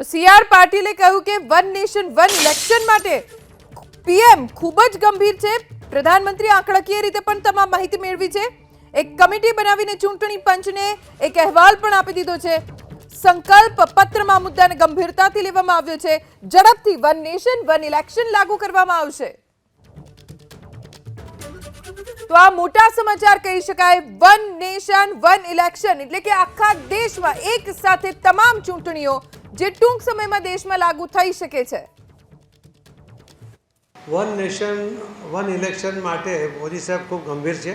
તો સીઆર પાટીલે કહ્યું કે વન નેશન, વન ઇલેક્શન માટે પીએમ ખૂબ જ ગંભીર છે. પ્રધાનમંત્રી આંકડાકીય રીતે પણ તમામ માહિતી મેળવી છે. એક કમિટી બનાવીને ચૂંટણી પંચને એક અહેવાલ પણ આપી દીધો છે. સંકલ્પ પત્રમાં મુદ્દાને ગંભીરતાથી લેવામાં આવ્યો છે. ઝડપથી વન નેશન, વન ઇલેક્શન લાગુ કરવામાં આવશે. તો આ મોટા સમાચાર કહી શકાય, વન નેશન, વન ઇલેક્શન એટલે કે આખા દેશમાં એક સાથે તમામ ચૂંટણીઓ જે ટૂંક સમયમાં દેશમાં લાગુ થઈ શકે છે. વન નેશન વન ઇલેક્શન માટે મોદી સાહેબ ખૂબ ગંભીર છે.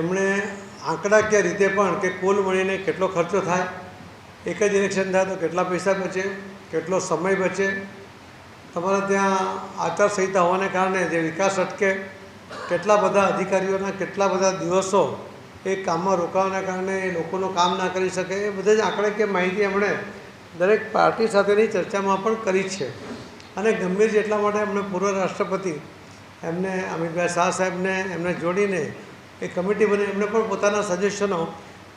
એમણે આંકડાકીય રીતે પણ કે કુલ મળીને કેટલો ખર્ચો થાય, એક જ ઇલેક્શન થાય તો કેટલા પૈસા બચે, કેટલો સમય બચે, તમારા ત્યાં આચારસંહિતા હોવાને કારણે જે વિકાસ અટકે, કેટલા બધા અધિકારીઓના કેટલા બધા દિવસો એ કામમાં રોકાવાના કારણે એ લોકોનું કામ ના કરી શકે, એ બધા જ આંકડાકીય માહિતી એમણે દરેક પાર્ટી સાથેની ચર્ચામાં પણ કરી છે. અને ગંભીર જેટલા માટે એમણે પૂર્વ રાષ્ટ્રપતિ એમને, અમિતભાઈ શાહ સાહેબને, એમને જોડીને એ કમિટી બની, એમને પણ પોતાના સજેશનો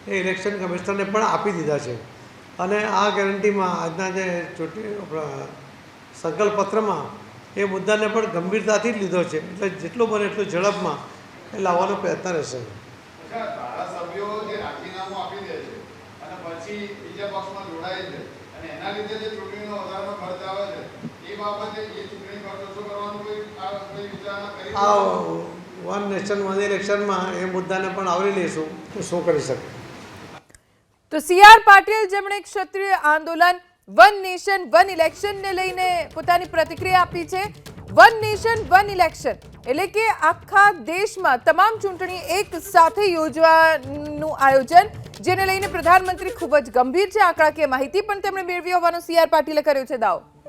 એ ઇલેક્શન કમિશનરને પણ આપી દીધા છે. અને આ ગેરંટીમાં આજના જે ચૂંટણી સંકલ્પપત્રમાં એ મુદ્દાને પણ ગંભીરતાથી જ લીધો છે. એટલે જેટલું બને એટલું ઝડપમાં એ લાવવાનો પ્રયત્ન રહેશે. રાજીનામું આપી દે છે અને પછી બીજા પક્ષમાં જોડાય છે અને એના લીધે જે ચૂંટણીનો વધારાનો ખર્ચ આવે છે એ બાબતે એ ચૂંટણી ખર્ચ ઓછો કરવાનો કોઈ કોઈ વિચારણા કરી આવો વન નેશન વન ઇલેક્શનમાં એ મુદ્દાને પણ આવરી લઈશું. તો શું કરી શકે? તો સી આર પાટીલ જેમણે ક્ષત્રિય આંદોલન વન નેશન વન ઇલેક્શનને લઈને પોતાની પ્રતિક્રિયા આપી છે વન નેશન વન ઇલેક્શન એટલે કે આખા દેશમાં તમામ ચૂંટણી એક સાથે યોજવાનું આયોજન જેને લઈને પ્રધાનમંત્રી ખૂબ જ ગંભીર છે. આંકડાકીય માહિતી પણ તેમણે મેળવી હોવાનો સી આર પાટીલે કર્યો છે. દાવો.